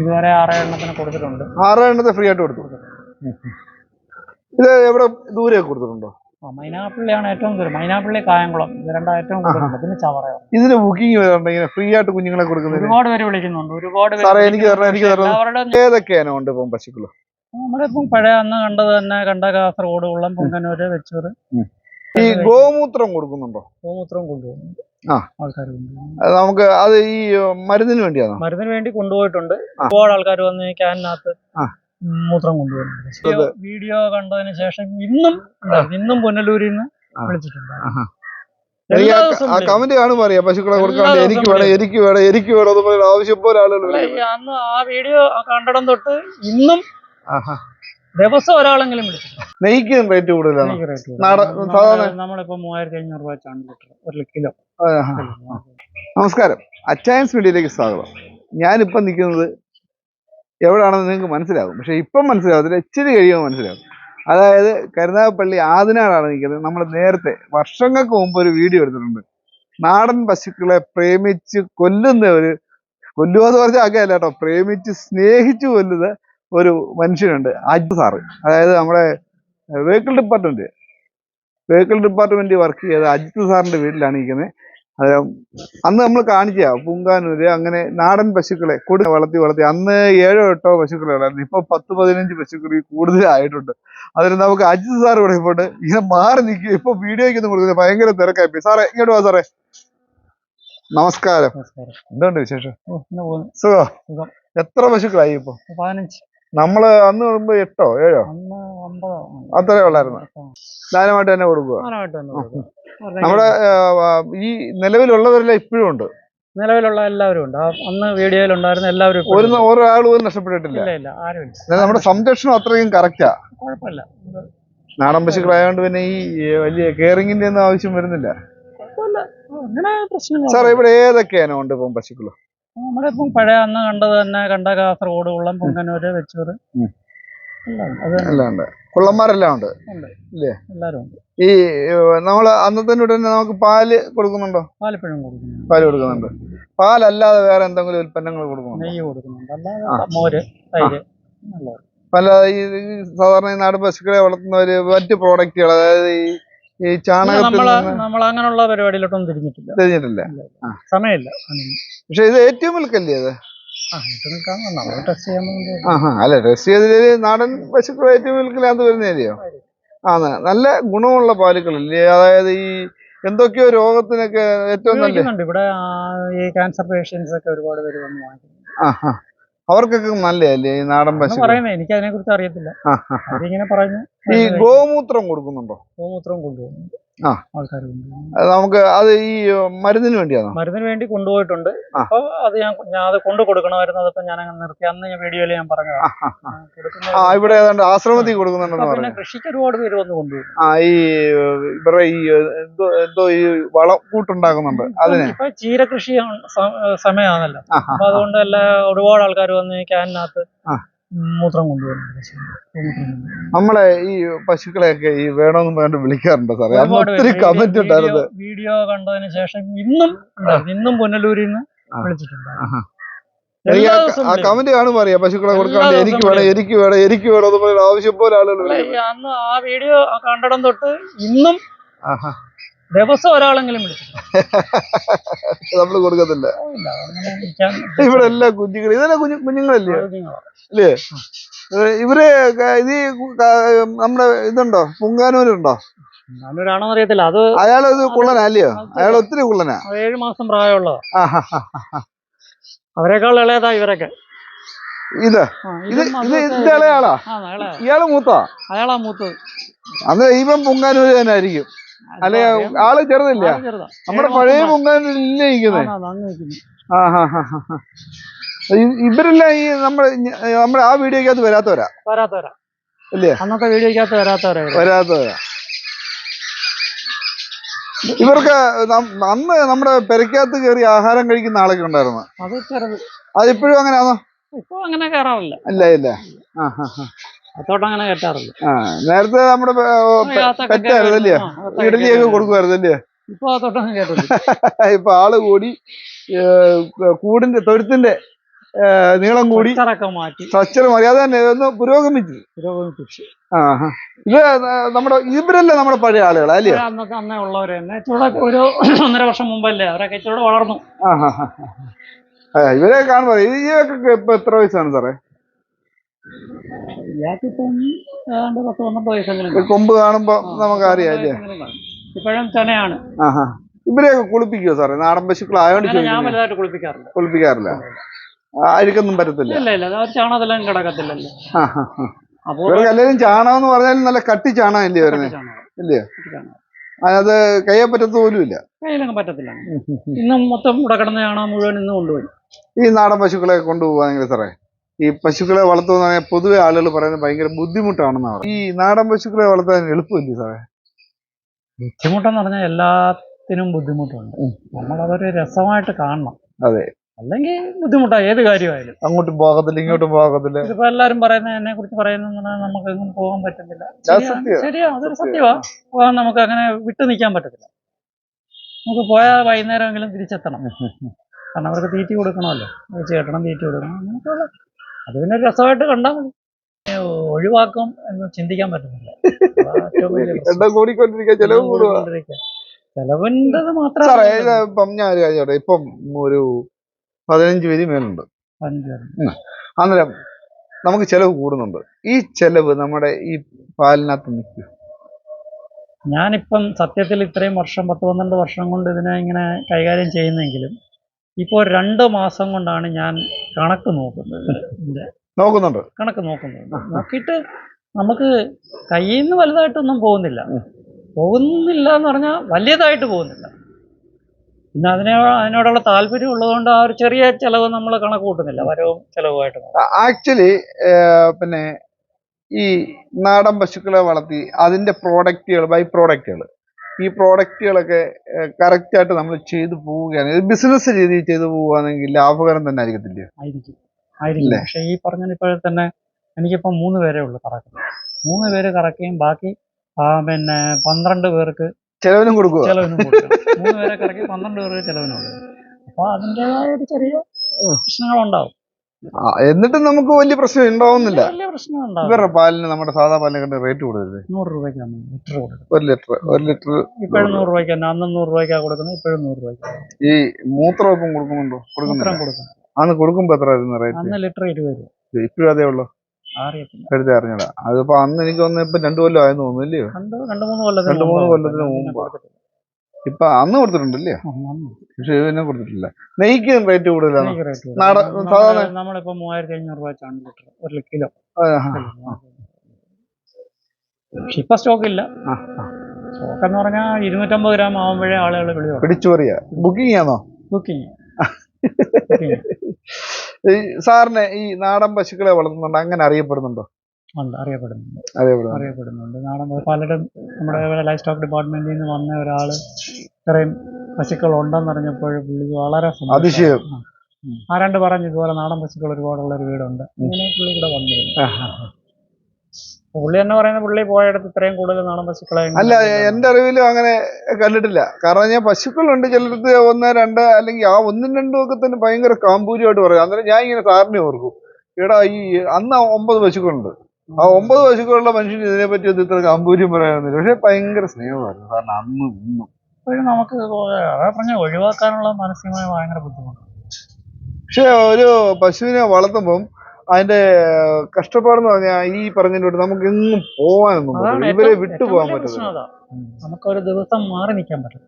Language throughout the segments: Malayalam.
ഇതുവരെ ആറ് എണ്ണത്തിന് കൊടുത്തിട്ടുണ്ട്. ആറ് എണ്ണത്തെ ഫ്രീ ആയിട്ട് കൊടുത്തു. ഇത് എവിടെ ദൂരെ കൊടുത്തിട്ടുണ്ടോ? മൈനാപ്പിള്ളിയാണ് ഏറ്റവും കൂടുതൽ മൈനാപ്പിള്ളി കായംകുളം. ഇത് രണ്ടാ ഏറ്റവും കൂടുതലുണ്ട് പിന്നെ ചവറയാണ് ഇതിന് ബുക്കിംഗ് വരുന്നുണ്ട് ഇങ്ങനെ ഫ്രീ ആയിട്ട് കുഞ്ഞുങ്ങളെ കൊടുക്കുന്നത്? ഒരുപാട് പേര് വിളിക്കുന്നുണ്ട്. ഒരുപാട് സാറേ, എനിക്ക് തരണം, എനിക്ക്. തരണം. ഏതൊക്കെയാണ് ഉണ്ട് ഇപ്പം പശുക്കൾ? നമ്മളിപ്പം പഴയ അന്ന് കണ്ടത് തന്നെ കണ്ട കാസർഗോഡ് ഉള്ളം പൊങ്കനൂര് വെച്ചൂർ ഈ ഗോമൂത്രം കൊടുക്കുന്നുണ്ടോ? ഗോമൂത്രം കൊണ്ടുപോകുന്നുണ്ട്. ആൾക്കാർ നമുക്ക് അത് ഈ മരുന്നിന് വേണ്ടിയാണോ? മരുന്നിന് വേണ്ടി കൊണ്ടുപോയിട്ടുണ്ട്. ഒരുപാട് ആൾക്കാർ വന്ന് ക്യാനിനകത്ത് മൂത്രം കൊണ്ടുപോകുന്നുണ്ട്. വീഡിയോ- കണ്ടതിന് ശേഷം ഇന്നും ഇന്നും പുനലൂരിൽ നിന്ന് വിളിച്ചിട്ടുണ്ട്. എനിക്ക് ആ- കമന്റ് കാണുമ്പോ അറിയാം പശുക്കളെ കൊടുക്കാണ്ട് എനിക്ക് വേണം എനിക്ക് വേണം എനിക്ക് വേണം എന്ന് പറയുന്ന ആവശ്യം പോലെ ആളുകൾ അന്ന് ആ വീഡിയോ കണ്ടടം തൊട്ട് ഇന്നും. ദിവസം ഒരാളെങ്കിലും വിളിച്ചിട്ടുണ്ട്. നെയ്ക്ക് റേറ്റ് കൂടുതലാണ്? rate. നാടൻ- സാധാരണ- നമ്മളിപ്പോ മൂവായിരത്തി അഞ്ഞൂറ് രൂപ വെച്ചാണ് ലിറ്റർ ഒരു കിലോ. ആഹാ. നമസ്കാരം. അച്ചയൻസ് മീഡിയയിലേക്ക് സ്വാഗതം. ഞാനിപ്പം നിൽക്കുന്നത് എവിടെയാണെന്ന് നിങ്ങൾക്ക് മനസ്സിലാകും. പക്ഷേ ഇപ്പം മനസ്സിലാവത്തില്ല ഇച്ചിരി കഴിയുമ്പോൾ മനസ്സിലാകും. അതായത് കരുനാഗപ്പള്ളി ആദിനാടാണ് നിൽക്കുന്നത്. നമ്മൾ നേരത്തെ വർഷങ്ങൾക്ക് മുമ്പ് ഒരു വീഡിയോ എടുത്തിട്ടുണ്ട്. നാടൻ പശുക്കളെ പ്രേമിച്ച് കൊല്ലുന്ന ഒരു കൊല്ലുക എന്ന് പറഞ്ഞാൽ ആകെയല്ല കേട്ടോ. പ്രേമിച്ച് സ്നേഹിച്ച് കൊല്ലുന്ന ഒരു മനുഷ്യനുണ്ട് അജ് സാറ്. അതായത് നമ്മുടെ vehicle department vehicle department work ചെയ്ത അജിത് സാറിന്റെ വീട്ടിലാണ് ഇരിക്കുന്നത്. അത് അന്ന് നമ്മൾ കാണിച്ച പൂങ്കാനൂര് അങ്ങനെ നാടൻ പശുക്കളെ കൊടു വളർത്തി വളർത്തി. അന്ന് ഏഴോ എട്ടോ പശുക്കളെ വളർന്നു ഇപ്പൊ പത്ത് പതിനഞ്ച് പശുക്കൾ കൂടുതലായിട്ടുണ്ട്. അതിന് നമുക്ക് അജിത് സാർ ഇവിടെ പോയിട്ട് ഇങ്ങനെ മാറി നിൽക്കുക. ഇപ്പൊ വീഡിയോയ്ക്ക് ഒന്നും കൊടുക്കുന്നത് ഭയങ്കര തിരക്കായി പോയി സാറേ ഇങ്ങോട്ട് വാ സാറേ. നമസ്കാരം. എന്തുണ്ട് വിശേഷം? സുഖം. എത്ര പശുക്കളായി ഇപ്പൊ? പതിനഞ്ച്. നമ്മൾ അന്ന് വരുമ്പോ എട്ടോ ഏഴോ? അത്രേ ഉള്ളായിരുന്നു. ദാനമായിട്ട് തന്നെ കൊടുക്കുക. നമ്മുടെ ഈ നിലവിലുള്ളവരെല്ലാം ഇപ്പോഴും ഉണ്ട്. നിലവിലുള്ള എല്ലാവരും ഉണ്ട്. അന്ന് വീഡിയോയിൽ ഉണ്ടായിരുന്ന എല്ലാവരും ഒരു. ഒരാൾ പോലും നഷ്ടപ്പെട്ടിട്ടില്ല. നമ്മുടെ സംരക്ഷണം അത്രയും കറക്റ്റാ. കുഴപ്പമില്ല. നാടൻ പശുക്കളായതുകൊണ്ട് പിന്നെ ഈ വലിയ കെയറിങ്ങിന്റെ ഒന്നും ആവശ്യം വരുന്നില്ല. സാർ ഇവിടെ ഏതൊക്കെയാണ് ഉണ്ട് ഇപ്പം പശുക്കൾ? നമ്മളിപ്പം പഴയ അന്ന് കണ്ടത് തന്നെ കണ്ട കാസർഗോഡ് കുള്ളം പൊങ്ങനൂര് വെച്ചൂര്. എല്ലാം ഉണ്ട്. കുള്ളന്മാരെല്ലാം ഉണ്ട്. ഇല്ലേ? നമ്മൾ ഈ നമ്മൾ അന്നത്തെ ഉടനെ നമുക്ക് പാൽ കൊടുക്കുന്നുണ്ടോ? പാലിപ്പഴം കൊടുക്കുന്നു പാൽ കൊടുക്കുന്നുണ്ട്. പാലല്ലാതെ വേറെ എന്തെങ്കിലും ഉൽപ്പന്നങ്ങൾ കൊടുക്കുന്നുണ്ടോ? നെയ്യ് കൊടുക്കുന്നുണ്ട്. അല്ലാതെ മോര് തൈര് പല ഈ സാധാരണ ഈ നാട് പശുക്കളെ വളർത്തുന്നവര് മറ്റ് പ്രോഡക്റ്റുകൾ അതായത് ഈ ഈ ചാണകത്തിൽ നമ്മൾ അങ്ങനെയുള്ള പരിപാടിയിലോട്ടൊന്നും തിരിഞ്ഞിട്ടില്ല. തിരിഞ്ഞിട്ടില്ല. സമയമില്ല. പക്ഷെ ഇത് ഏറ്റവും മിൽക്കല്ലേ അത് ആ നമ്മൾ ടെസ്റ്റ് ചെയ്തതിൽ അല്ല? നാടൻ പശുക്കൾ ഏറ്റവും മിൽക്കിനകത്ത് വരുന്നതല്ലയോ? ആ നല്ല ഗുണമുള്ള പാലുകളല്ലേ അതായത് ഈ എന്തൊക്കെയോ രോഗത്തിനൊക്കെ ഏറ്റവും നല്ല ഇവിടെ ആ, ഈ ക്യാൻസർ പേഷ്യൻസ് ഒക്കെ ഒരുപാട് പേര് വന്ന് വാങ്ങിക്കുന്നു. അവർക്കൊക്കെ നല്ലതല്ലേ ഈ നാടൻ പശു പറയുന്നത് എനിക്ക് അതിനെ കുറിച്ച് അറിയത്തില്ല പറഞ്ഞു ഈ ഗോമൂത്രം കൊടുക്കുന്നുണ്ടോ? ഗോമൂത്രം കൊണ്ടുപോകുന്നു ആ. ആൾക്കാർ നമുക്ക് അത് ഈ മരുന്നിന് വേണ്ടിയാണോ? മരുന്നിന് വേണ്ടി കൊണ്ടുപോയിട്ടുണ്ട്. അപ്പൊ അത് ഞാൻ ഞാൻ അത് കൊണ്ടു കൊടുക്കണമായിരുന്നു. അതിപ്പോ ഞാൻ അങ്ങ് നിർത്തി. അന്ന് ഞാൻ വീഡിയോയിൽ ഞാൻ പറഞ്ഞു ആ, ഇവിടെ ഏതാണ്ട് ആശ്രമത്തിൽ കൊടുക്കുന്നുണ്ടെന്ന് പറഞ്ഞു കൃഷിക്ക് ഒരുപാട് പേര് വന്ന് കൊണ്ടുപോകും ആ ഈ ഇവരുടെ ഈ എന്തോ എന്തോ ഈ വളം കൂട്ടുണ്ടാക്കുന്നുണ്ട് അതിന്. ഇപ്പൊ ചീരകൃഷി സമയമാണല്ലോ. അപ്പൊ അതുകൊണ്ട് എല്ലാ ഒരുപാട് ആൾക്കാർ വന്ന് ഈ ക്യാനിനകത്ത്. മൂത്രം കൊണ്ടുപോകുന്നുണ്ട് കൊണ്ടുപോകുന്നു. നമ്മളെ ഈ പശുക്കളെയൊക്കെ ഈ വേണമെന്ന് പറഞ്ഞിട്ട് വിളിക്കാറുണ്ടോ സാറേ? ഒത്തിരി കമന്റ് ഉണ്ടായിരുന്നു. വീഡിയോ- കണ്ടതിന് ശേഷം ഇന്നും ഇന്നും പുനലൂരിൽ നിന്ന് വിളിച്ചിട്ടുണ്ട്. ആ-. കമന്റ് കാണുമ്പോ അറിയാം. പശുക്കളെ കൊടുക്കാണ്ട് എനിക്ക് വേണം എനിക്ക് വേണം എനിക്ക് വേണം എന്ന് പറയുന്ന ആവശ്യം പോലെ ആളുകൾ അന്ന് ആ വീഡിയോ കണ്ടിടം തൊട്ട് ഇന്നും. ദിവസം ഒരാളെങ്കിലും വിളിച്ചു നമ്മൾ കൊടുക്കത്തില്ല. ഇവിടെ എല്ലാ കുഞ്ഞുങ്ങൾ ഇതെല്ലാം കുഞ്ഞു കുഞ്ഞുങ്ങളല്ലേ. അല്ലേ ഇവർ ഇത് നമ്മുടെ ഇതുണ്ടോ? പുങ്കാനൂരുണ്ടോ? ഞാനൊരാണെന്ന് അറിയത്തില്ല. അത് അയാൾ ഇത് കുള്ളനാ അല്ലയോ അയാൾ ഒത്തിരി കുള്ളനാ. ഏഴ് മാസം പ്രായമുള്ളതാ. അവരെക്കാൾ ഇളയതാ ഇവരൊക്കെ. ഇത്? ഇത് ഇത് അതൊക്കെ- ഇളയാളാ? ഇയാൾ മൂത്താ? അയാളാ മൂത്ത് അന്ന് ഇവൻ പുങ്കാനൂര് തന്നെ ആയിരിക്കും. അല്ലെ. ആൾ ചെറുതില്ല നമ്മുടെ പഴയ പ്രായം. ഇരിക്കുന്നത് ഇരിക്കുന്നേ ആ, നിൽക്കുന്നു. ആഹാ. ഇവരെല്ലാം ഈ നമ്മുടെ നമ്മുടെ ആ വീഡിയോക്കകത്ത് വരാത്തവരാ വരാത്തവരാ? അന്നത്തെ വീഡിയോക്കകത്ത് വരാത്തവരാ വരാത്തവരാ ഇവർക്ക് അന്ന് നമ്മുടെ പെരക്കകത്ത് കയറി ആഹാരം കഴിക്കുന്ന ആളൊക്കെ ഉണ്ടായിരുന്നു അത് ചെറുത് അതിപ്പോഴും അങ്ങനെയാണോ ഇപ്പൊ അങ്ങനെ കയറാറില്ല ഇല്ല ഇല്ല ആ ആ, ആ. അത്തോട്ട് അങ്ങനെ ആ നേരത്തെ നമ്മുടെ പെറ്റായിരുന്നല്ലേ? ഇഡലിയൊക്കെ കൊടുക്കുമായിരുന്നല്ലേ? ഇപ്പൊ അത്തോട്ടൊന്നും കേട്ടില്ല ഇപ്പൊ ആൾ കൂടി കൂടിന്റെ തൊഴുത്തിന്റെ നീളം കൂടി സ്ട്രക്ചർ മാറി അത് തന്നെ ഒന്ന് പുരോഗമിച്ചു. ആ ആ. ഇത് നമ്മുടെ ഇവരല്ലേ നമ്മുടെ പഴയ ആളുകൾ അല്ലേ? അന്നത്തെ അന്നേ ഉള്ളവര് തന്നെ. ഇച്ചിരൂടെ ഒരു ഒന്നര വർഷം മുമ്പല്ലേ അവരൊക്കെ ഇച്ചിരൂടെ വളർന്നു. ഇവരെ കാണുമ്പോ ഇവരൊക്കെ ഇപ്പൊ എത്ര വയസ്സാണ് സാറേ? ഇയാൾക്കിപ്പം ഏതാണ്ട് പത്ത് പന്ത്രണ്ട് വയസ്സെങ്കിലും കൊമ്പ് കാണുമ്പോ നമുക്ക് അറിയാല്ലേ ഇപ്പോഴും ചെനയാണ് ആഹാ. ഇവരെയൊക്കെ കുളിപ്പിക്കുവോ സാറേ? നാടൻ പശുക്കൾ ആയോണ്ട് ഞാൻ ചോദിക്കുന്നത്. വലുതായിട്ട് കുളിപ്പിക്കാറില്ല. കുളിപ്പിക്കാറില്ല. ആ, അഴുക്കൊന്നും പറ്റത്തില്ല. ഇല്ല ഇല്ല അത് ചാണകത്തിലും കിടക്കത്തില്ലല്ലോ. ആ, ആ, ആ. അപ്പോൾ ഇവർക്ക് എല്ലാവരും ചാണകം എന്ന് പറഞ്ഞാൽ നല്ല കട്ടി ചാണകം ഇല്ലേ വരുന്നത് ഇല്ലേ ഇല്ലയോ. അതിനകത്ത് കയ്യെ പറ്റത്ത് പോലും ഇല്ല. കയ്യിലൊക്കെ പറ്റത്തില്ല. ഇന്നും മൊത്തം ഇവിടെ കിടന്ന ചാണകം മുഴുവൻ ഇന്ന് കൊണ്ടുപോയി? ഈ നാടൻ പശുക്കളെ കൊണ്ടുപോവാണെങ്കിൽ സാറേ ഈ പശുക്കളെ വളർത്തുന്ന പറഞ്ഞാൽ പൊതുവെ ആളുകൾ പറയുന്നത് ഭയങ്കര ബുദ്ധിമുട്ടാണെന്ന് പറയും ഈ നാടൻ പശുക്കളെ വളർത്താൻ എളുപ്പമില്ലേ സാറേ? ബുദ്ധിമുട്ടെന്ന് പറഞ്ഞാൽ എല്ലാത്തിനും ബുദ്ധിമുട്ടുണ്ട്. നമ്മളതൊരു രസമായിട്ട് കാണണം. അതെ. അല്ലെങ്കിൽ ബുദ്ധിമുട്ടാ ഏത് കാര്യമായാലും. അങ്ങോട്ടും പോകത്തില്ല ഇങ്ങോട്ടും പോകത്തില്ല. ഇതിപ്പോ എല്ലാരും പറയുന്ന എന്നെ കുറിച്ച് പറയുന്ന നമുക്ക് എങ്ങും പോകാൻ പറ്റുന്നില്ല അത് ശരിയാ- അതൊരു സത്യമാ. സത്യമാ പോകാൻ നമുക്ക് അങ്ങനെ വിട്ടു നിൽക്കാൻ പറ്റത്തില്ല. നമുക്ക് പോയാൽ വൈകുന്നേരമെങ്കിലും തിരിച്ചെത്തണം. കാരണം അവർക്ക് തീറ്റി കൊടുക്കണമല്ലോ. ചേട്ടണം തീറ്റി കൊടുക്കണം. അങ്ങനെയൊക്കെയുള്ള അത് പിന്നെ രസമായിട്ട് കണ്ടാൽ മതി. ഒഴിവാക്കും എന്ന് ചിന്തിക്കാൻ പറ്റുന്നില്ല. ചെലവിന്റെ ഇപ്പം ഞാൻ ഒരു കാര്യം? ഇപ്പം ഒരു പതിനഞ്ച് പേര് മേലുണ്ട്. അന്നേരം നമുക്ക് ചെലവ് കൂടുന്നുണ്ട്. ഈ ചെലവ് നമ്മുടെ ഈ പാലിനകത്ത് നിൽക്കും ഞാനിപ്പം സത്യത്തിൽ ഇത്രയും വർഷം പത്ത് പന്ത്രണ്ട് വർഷം കൊണ്ട് ഇതിനെ ഇങ്ങനെ കൈകാര്യം ചെയ്യുന്നെങ്കിലും ഇപ്പോൾ രണ്ട് മാസം കൊണ്ടാണ് ഞാൻ കണക്ക് നോക്കുന്നത്. നോക്കുന്നുണ്ട്. കണക്ക് നോക്കുന്നത്. നോക്കിയിട്ട് നമുക്ക് കയ്യിൽ നിന്ന് വലുതായിട്ടൊന്നും പോകുന്നില്ല. പോകുന്നില്ല എന്ന് പറഞ്ഞാൽ വലിയതായിട്ട് പോകുന്നില്ല. പിന്നെ അതിനെ അതിനോടുള്ള താല്പര്യം ഉള്ളതുകൊണ്ട് ആ ഒരു ചെറിയ ചെലവ് നമ്മൾ കണക്ക് കൂട്ടുന്നില്ല. വരവും ചെലവുമായിട്ട് ആക്ച്വലി പിന്നെ ഈ നാടൻ പശുക്കളെ വളർത്തി അതിന്റെ പ്രോഡക്റ്റുകൾ ബൈ പ്രോഡക്റ്റുകൾ ഈ പ്രോഡക്റ്റുകളൊക്കെ കറക്റ്റായിട്ട് നമ്മൾ ചെയ്തു പോവുകയാണ്. ബിസിനസ് രീതിയിൽ ചെയ്തു പോവുകയാണെങ്കിൽ ലാഭകരം തന്നെ ആയിരിക്കത്തില്ല? ആയിരിക്കും. ആയിരിക്കും. പക്ഷേ ഈ പറഞ്ഞ ഇപ്പോഴെ തന്നെ എനിക്കിപ്പോൾ മൂന്ന് പേരേ ഉള്ളൂ കറക്കുന്നത്. മൂന്ന് പേര് കറക്കുകയും ബാക്കി പിന്നെ പന്ത്രണ്ട് പേർക്ക് ചെലവിനും കൊടുക്കുക. ചെലവിനും കൊടുക്കണം മൂന്ന് പേരെ കറക്കി പന്ത്രണ്ട് പേർക്ക് ചെലവിനും കൊടുക്കണം അപ്പൊ അതിന്റെതായ ഒരു ചെറിയ പ്രശ്നങ്ങളുണ്ടാവും. എന്നിട്ടും നമുക്ക് വലിയ പ്രശ്നം ഉണ്ടാവുന്നില്ല. വലിയ പ്രശ്നം ഉണ്ടാവും ഇവരുടെ പാലിന് നമ്മുടെ സാധാ പാലിനെ കണ്ട് റേറ്റ് കൂടുതൽ നൂറ് രൂപയ്ക്കാണ് ലിറ്റർ കൊടുക്കുന്നത്. ഒരു ലിറ്റർ ഒരു ലിറ്റർ ഇപ്പോഴും നൂറ് രൂപയ്ക്ക് അന്നും നൂറ് രൂപയ്ക്കാണ് കൊടുക്കുന്നത് ഇപ്പോഴും നൂറ് രൂപയ്ക്ക്. ഈ മൂത്രവും ഇപ്പം കൊടുക്കുന്നുണ്ടോ? കൊടുക്കുന്നില്ല. മൂത്രം കൊടുക്കണം അന്ന് കൊടുക്കുമ്പോ എത്ര ആയിരുന്നു റേറ്റ് അന്ന് ലിറ്റർ ഇരുപത് രൂപ. ഇപ്പോഴും അതേ ഉള്ളൂ? അറിയത്തില്ല. എടുത്ത് അറിഞ്ഞടാ. അതിപ്പോ അന്ന് എനിക്ക് വന്ന ഇപ്പൊ രണ്ടു കൊല്ലം ആയെന്ന് തോന്നുന്നു ഇല്ലയോ? രണ്ട് രണ്ട് മൂന്ന് കൊല്ലത്തിന് രണ്ട് മൂന്ന് കൊല്ലത്തിന് കൊടുത്തിട്ടില്ല. ഇപ്പൊ അന്ന് കൊടുത്തിട്ടുണ്ടല്ലേ? പക്ഷേ പിന്നെ കൊടുത്തിട്ടില്ല. നെയ്ക്ക് റേറ്റ് കൂടുതലാണ്. സാധാരണ- നമ്മളിപ്പോ മൂവായിരത്തി അഞ്ഞൂറ് രൂപ വെച്ചാണ് ലിറ്റർ. ഒരു കിലോ. ഇപ്പൊ സ്റ്റോക്ക് ഇല്ല. സ്റ്റോക്ക് എന്ന് പറഞ്ഞാൽ ഇരുന്നൂറ്റമ്പത് ഗ്രാം ആവുമ്പോഴേ ആളുകൾ പിടിച്ചു പറയാ ബുക്കിംഗ് ആണോ ബുക്കിംഗ് ഈ സാറിന് ഈ നാടൻ പശുക്കളെ വളർത്തുന്നുണ്ട് അങ്ങനെ അറിയപ്പെടുന്നുണ്ടോ? അറിയപ്പെടുന്നുണ്ട്. അറിയപ്പെടുന്നു അറിയപ്പെടുന്നുണ്ട്. നാടൻ പ- പലരും നമ്മുടെ ലൈഫ് സ്റ്റോക്ക് ഡിപ്പാർട്ട്മെന്റിൽ നിന്ന് വന്ന ഒരാൾ ഇത്രയും പശുക്കൾ ഉണ്ടെന്ന് അറിഞ്ഞപ്പോൾ പുള്ളി വളരെ. അതിശയം. ആ. രണ്ട് പറഞ്ഞു ഇതുപോലെ നാടൻ പശുക്കൾ ഒരുപാടുള്ള ഒരു വീടുണ്ട് ഇങ്ങനെ പുള്ളി ഇവിടെ വന്നിരുന്നു. പുള്ളി എന്ന് പറയുന്ന പുള്ളി പോയടത്ത് ഇത്രയും കൂടുതൽ നാടൻ പശുക്കളെ അല്ല. എന്റെ അറിവിലും അങ്ങനെ കണ്ടിട്ടില്ല. കാരണം ഞാൻ പശുക്കളുണ്ട് ചിലടത്ത് ഒന്ന് രണ്ട് അല്ലെങ്കിൽ ആ ഒന്നും രണ്ടും ഒക്കെ തന്നെ ഭയങ്കര കാമ്പൂര്യമായിട്ട് പറയും. അന്നേരം ഞാൻ ഇങ്ങനെ സാറിനെ ഓർക്കും. എടാ ഈ അന്ന് ഒമ്പത് പശുക്കളുണ്ട്. ആ ഒമ്പത് പശുക്കളുള്ള മനുഷ്യന് ഇതിനെപ്പറ്റി ഒന്നും ഇത്ര കാമ്പൂര്യം പറയാനൊന്നുമില്ല. പക്ഷെ ഭയങ്കര സ്നേഹമായിരുന്നു. കാരണം അന്ന് ഇന്നും. നമുക്ക് പറഞ്ഞ ഒഴിവാക്കാനുള്ള മാനസികമായ ഭയങ്കര ബുദ്ധിമുട്ടാണ് പക്ഷെ ഒരു പശുവിനെ വളർത്തുമ്പം അതിന്റെ കഷ്ടപ്പാടെന്ന് പറഞ്ഞാൽ ഈ പറഞ്ഞതിനോട് നമുക്ക് എങ്ങും പോവാനൊന്നും പറ്റില്ല ഇവരെ വിട്ടു പോകാൻ അതാ. നമുക്കൊരു ദിവസം മാറി നിൽക്കാൻ പറ്റില്ല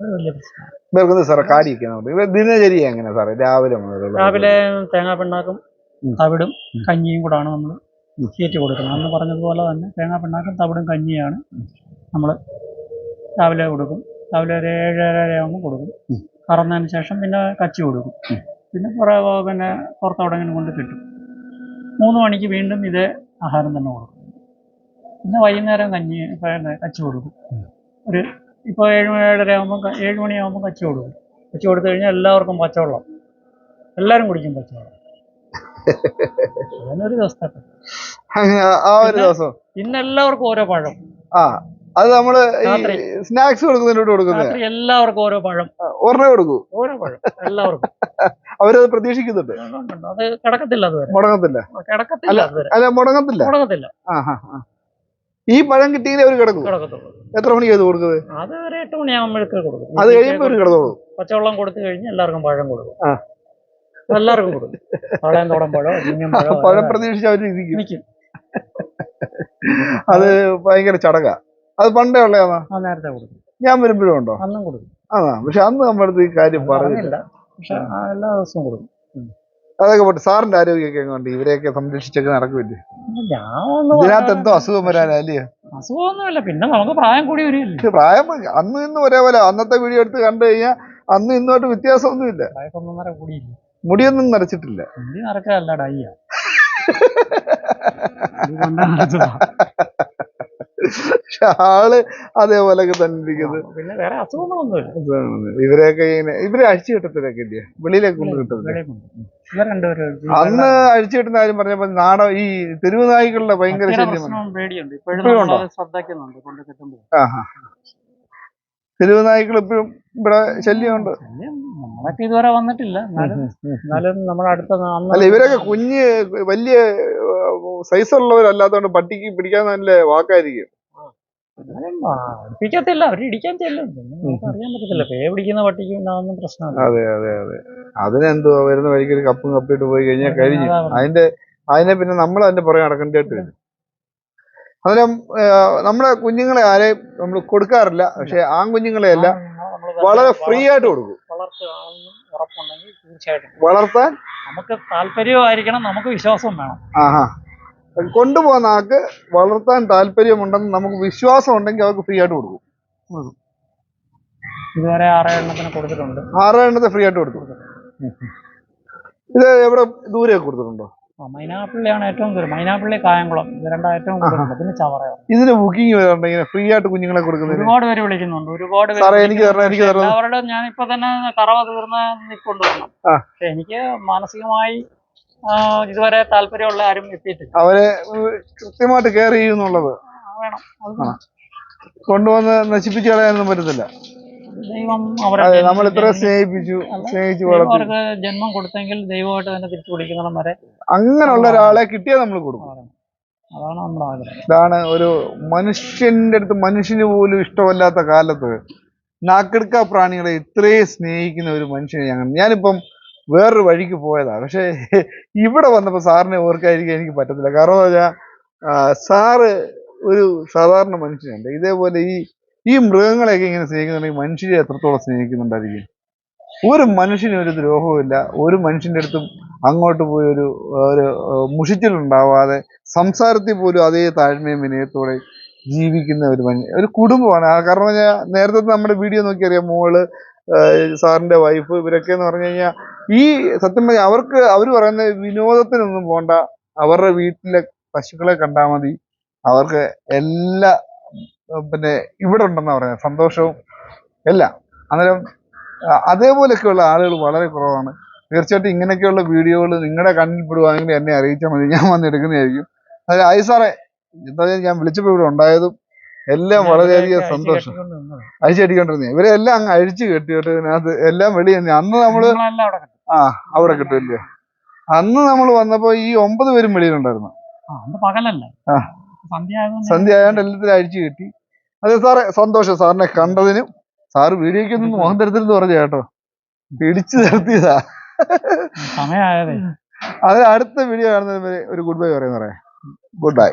അത് വലിയ പ്രശ്നം. ഇവർക്ക് സാറേ കാര്യം ഇവർ ദിനചര്യ എങ്ങനെയാ സാറേ? രാവിലെ രാവിലെ തേങ്ങാ പിണ്ണാക്കും. തവിടും കഞ്ഞിയും കൂടാണ് നമ്മൾ. തീറ്റി കൊടുക്കണം. അന്ന് പറഞ്ഞതുപോലെ തന്നെ തേങ്ങാ പിണ്ണാക്കും തവിടും കഞ്ഞിയാണ് നമ്മൾ രാവിലെ കൊടുക്കും. രാവിലെ ഒരു ഏഴര ആകുമ്പോൾ കൊടുക്കും. കറന്നതിന് ശേഷം പിന്നെ കച്ചി കൊടുക്കും. പിന്നെ കുറേ പിന്നെ പുറത്തവിടെങ്കിലും കൊണ്ട് കിട്ടും. മൂന്ന് മണിക്ക് വീണ്ടും ഇതേ ആഹാരം തന്നെ കൊടുക്കും. പിന്നെ വൈകുന്നേരം കഞ്ഞി പിന്നെ കച്ചി കൊടുക്കും. ഒരു ഇപ്പോൾ ഏഴ് ഏഴര ആകുമ്പോൾ ഏഴ് മണിയാകുമ്പോൾ കച്ചി കൊടുക്കും. കച്ചി കൊടുത്തു കഴിഞ്ഞാൽ എല്ലാവർക്കും പച്ചവെള്ളം. എല്ലാവരും കുടിക്കും പച്ചവെള്ളം. ഒരു അങ്ങനെ ആ- ഒരു പിന്നെ- ദിവസം. ഇന്ന് എല്ലാവർക്കും ഓരോ പഴം. ആ അത് നമ്മൾ. സ്നാക്സ് കൊടുക്കുന്നതിനോട് കൊടുക്കുന്നത് എല്ലാവർക്കും ഓരോ പഴം. ഒരെണ്ണേ കൊടുക്കൂ. ഓരോ പഴം എല്ലാവർക്കും. അവരത് പ്രതീക്ഷിക്കുന്നുണ്ട്. അത് കിടക്കത്തില്ല അതുവരെ. മുടങ്ങത്തില്ല. കിടക്കത്തില്ല അല്ല മുടങ്ങത്തില്ല. മുടങ്ങത്തില്ല. ആ ആ ആ. ഈ പഴം കിട്ടിയെങ്കിൽ അവർ കിടക്കും? എത്ര മണിക്ക് അത് കൊടുക്കുന്നത്? അത് ഒരു എട്ട് മണിയാകുമ്പോഴേക്ക് കൊടുക്കും. അത് കഴിയുമ്പോൾ അവർ കിടന്നോളൂ. പച്ചവെള്ളം കൊടുത്തു കഴിഞ്ഞ് എല്ലാവർക്കും പഴം കൊടുക്കും. ആ. എല്ലാവർക്കും കൊടുക്കും. പഴം തോടം പഴം പ്രതീക്ഷിച്ച് അവർ ഇരിക്കും. അത് ഭയങ്കര ചടങ്ങാ. അത് പണ്ടേ ഉള്ളതാ ആ നേരത്തെ കൊടുക്കും. ഞാൻ വരുമ്പോഴും ഉണ്ടോ? അന്നും കൊടുക്കും. അതാ പക്ഷെ അന്ന് നമ്മുടെ ഈ കാര്യം പറഞ്ഞില്ല. പക്ഷെ എല്ലാ ദിവസവും കൊടുക്കും. അതൊക്കെ പോട്ടെ സാറിന്റെ ആരോഗ്യമൊക്കെ എങ്ങനെയുണ്ട്? ഇവരെയൊക്കെ സംരക്ഷിച്ചൊക്കെ നടക്കുമല്ലേ ഇതിനകത്ത് എന്തോ അസുഖം വരാനല്ലയോ അസുഖമൊന്നുമില്ല. പിന്നെ നമുക്ക് പ്രായം കൂടി വരില്ല പ്രായം അന്ന് ഇന്നും ഒരേപോലെ. അന്നത്തെ വീഡിയോ എടുത്ത് കണ്ടു കഴിഞ്ഞാൽ അന്ന് ഇന്നോട്ട് വ്യത്യാസമൊന്നുമില്ല. പ്രായം ഒന്നര കൂടിയില്ല. മുടിയൊന്നും നരച്ചിട്ടില്ല മുടി നടക്കാല്ല ഡയ്യ. പക്ഷെ ആൾ അതേപോലെ തന്നെ ഇരിക്കുന്നത് പിന്നെ വേറെ അസുഖങ്ങളൊന്നുമില്ല. ഇവരെയൊക്കെ ഇങ്ങനെ ഇവരെ അഴിച്ചു കിട്ടത്തിലൊക്കെ ഇല്ലേ? വെളിയിലേക്ക് കൊണ്ട് രണ്ടുപേരും അന്ന് അഴിച്ചു കിട്ടുന്ന കാര്യം പറഞ്ഞപ്പോ നാടോ ഈ തെരുവ് നായ്ക്കളുടെ ഭയങ്കര ശല്യം പേടിയുണ്ട്. ഇപ്പോഴും ശ്രദ്ധിക്കുന്നുണ്ട് കൊണ്ട് കിട്ടുമ്പോൾ. ആഹാ. തെരുവ് നായ്ക്കൾ ഇപ്പോഴും ഇവിടെ ശല്യമുണ്ട്. ശല്യം നമ്മളൊക്കെ ഇതുവരെ വന്നിട്ടില്ല. എന്നാലും നമ്മുടെ അടുത്ത അല്ല ഇവരൊക്കെ കുഞ്ഞ് വലിയ സൈസ് ഉള്ളവരല്ലാത്തതുകൊണ്ട് പട്ടിക്ക് പിടിക്കാൻ നല്ല വാക്കായിരിക്കും. പിടിക്കത്തില്ല. അവർ ഇടിക്കാൻ ചെല്ലും. അറിയാൻ പറ്റത്തില്ല. പേ പിടിക്കുന്ന പട്ടിക്ക് പിന്നെ പ്രശ്നമാണ് അതെ അതെ അതെ. അതിനെന്തോ വരുന്ന വഴിക്ക് ഒരു കപ്പും കപ്പിട്ട് പോയി കഴിഞ്ഞാൽ കഴിഞ്ഞു. അതിന്റെ അതിനെ പിന്നെ നമ്മൾ അതിന്റെ പുറകെ നടക്കേണ്ടതായിട്ട് വരും ആ, നമ്മുടെ കുഞ്ഞുങ്ങളെ ആരെയും നമ്മൾ കൊടുക്കാറില്ല. പക്ഷെ ആൺകുഞ്ഞുങ്ങളെയല്ല വളരെ ഫ്രീ ആയിട്ട് കൊടുക്കും. വളർത്താൻ? നമുക്ക് താല്പര്യമായിരിക്കണം നമുക്ക് വിശ്വാസം വേണം. ആഹാ. കൊണ്ടുപോകുന്ന ആൾക്ക് വളർത്താൻ താല്പര്യമുണ്ടെന്ന് നമുക്ക് വിശ്വാസം ഉണ്ടെങ്കിൽ അവർക്ക് ഫ്രീ ആയിട്ട് കൊടുക്കും. ഇതുവരെ ആറേ എണ്ണത്തിന് കൊടുത്തിട്ടുണ്ട്. ആറ് എണ്ണത്തെ ഫ്രീ ആയിട്ട് കൊടുത്തു. ഇത് എവിടെ ദൂരെ കൊടുത്തിട്ടുണ്ടോ? മൈനാപ്പിള്ളിയാണ് ഏറ്റവും കൂടുതൽ. മൈനാപ്പിള്ളി കായംകുളം. ഇത് രണ്ടാ ഏറ്റവും കൂടുതൽ പിന്നെ ചവറയാണ് ഇതിന് ബുക്കിംഗ് വരുന്നുണ്ട്. ഇങ്ങനെ ഫ്രീ ആയിട്ട് കുഞ്ഞുങ്ങളെ കൊടുക്കുന്നത്. ഒരുപാട് പേര് വിളിക്കുന്നുണ്ട്. ഒരുപാട് സാറേ, എനിക്ക് തരണം, എനിക്ക്. തരണം. അവരുടെ ഞാൻ ഇപ്പൊ തന്നെ കറവ തീർന്ന ആ. പക്ഷെ എനിക്ക് മാനസികമായി ഇതുവരെ താല്പര്യമുള്ള ആരും എത്തിയിട്ടില്ല. അവരെ കൃത്യമായിട്ട് കെയർ ചെയ്യുന്നുള്ളത്. വേണം. കൊണ്ടുവന്ന് നശിപ്പിച്ചു കളയാനൊന്നും പറ്റത്തില്ല. ദൈവം അവരെ നമ്മൾ ഇത്ര സ്നേഹിപ്പിച്ചു സ്നേഹിച്ചു അവർക്ക് ജന്മം കൊടുത്തെങ്കിൽ ദൈവമായിട്ട് തന്നെ തിരിച്ചു വിളിക്കുന്നിടം വരെ. അങ്ങനെയുള്ള ഒരാളെ കിട്ടിയാൽ നമ്മൾ കൊടുക്കും. അതാണ്. നമ്മുടെ ആഗ്രഹം. ഇതാണ് ഒരു മനുഷ്യന്റെ അടുത്ത് മനുഷ്യന് പോലും ഇഷ്ടമല്ലാത്ത കാലത്ത് നാക്കെടുക്ക പ്രാണികളെ ഇത്രയും സ്നേഹിക്കുന്ന ഒരു മനുഷ്യനെ ഞങ്ങൾ ഞാനിപ്പം വേറൊരു വഴിക്ക് പോയതാണ് പക്ഷേ ഇവിടെ വന്നപ്പോൾ സാറിനെ ഓർക്കായിരിക്കും എനിക്ക് പറ്റത്തില്ല. കാരണം എന്താ വെച്ചാൽ സാറ് ഒരു സാധാരണ മനുഷ്യനുണ്ട്. ഇതേപോലെ ഈ ഈ മൃഗങ്ങളെയൊക്കെ ഇങ്ങനെ സ്നേഹിക്കുന്നുണ്ടെങ്കിൽ മനുഷ്യരെ എത്രത്തോളം സ്നേഹിക്കുന്നുണ്ടായിരിക്കും? ഒരു മനുഷ്യനും ഒരു ദ്രോഹവുമില്ല. ഒരു മനുഷ്യന്റെ അടുത്തും അങ്ങോട്ട് പോയി ഒരു ഒരു മുഷിച്ചിലുണ്ടാവാതെ സംസാരത്തിൽ പോലും അതേ താഴ്മയും വിനയത്തോടെ ജീവിക്കുന്ന ഒരു മനുഷ്യ ഒരു കുടുംബമാണ്. കാരണം പറഞ്ഞാൽ നേരത്തെ നമ്മുടെ വീഡിയോ നോക്കി അറിയാം മോൾ സാറിന്റെ വൈഫ് ഇവരൊക്കെ എന്ന് പറഞ്ഞു കഴിഞ്ഞാൽ ഈ സത്യം പറഞ്ഞാൽ അവർക്ക് അവർ പറയുന്ന വിനോദത്തിനൊന്നും പോണ്ട. അവരുടെ വീട്ടിലെ പശുക്കളെ കണ്ടാൽ മതി. അവർക്ക് എല്ലാ പിന്നെ ഇവിടെ ഉണ്ടെന്നാ പറയുന്നത്. സന്തോഷവും എല്ലാം അന്നേരം അതേപോലെയൊക്കെയുള്ള ആളുകൾ വളരെ കുറവാണ്. തീർച്ചയായിട്ടും ഇങ്ങനെയൊക്കെയുള്ള വീഡിയോകൾ നിങ്ങളുടെ കണ്ണിൽ പെടുവാണെങ്കിൽ എന്നെ അറിയിച്ചാൽ മതി. ഞാൻ വന്നെടുക്കുന്നതായിരിക്കും അതായത് ആയി സാറേ എന്താ ഞാൻ വിളിച്ചപ്പോൾ ഇവിടെ ഉണ്ടായതും എല്ലാം വളരെയധികം സന്തോഷം. അഴിച്ചടിക്കൊണ്ടിരുന്നേ ഇവരെ എല്ലാം അങ്ങ് അഴിച്ചു കെട്ടിയിട്ട് ഇതിനകത്ത് എല്ലാം വെളി തന്നെ അന്ന് നമ്മൾ ആ അവിടെ കിട്ടുമല്ലേ അന്ന് നമ്മൾ വന്നപ്പോ ഈ ഒമ്പത് പേരും വെളിയിലുണ്ടായിരുന്നു. സന്ധ്യ ആയതുകൊണ്ട് എല്ലാത്തിലും എല്ലാത്തിനും അഴിച്ചു കെട്ടി. അതെ സാറേ സന്തോഷം. സാറിനെ കണ്ടതിനും സാറ് വീഡിയോയ്ക്കൊന്നും മുഖം തരത്തില്ലെന്ന് പറഞ്ഞു കേട്ടോ. പിടിച്ചു നിർത്തിയതാ. സമയമായതേ അത് അടുത്ത വീഡിയോ കാണുന്നതിന് ഒരു ഗുഡ് ബൈ പറയുന്ന പറയാം ഗുഡ് ബൈ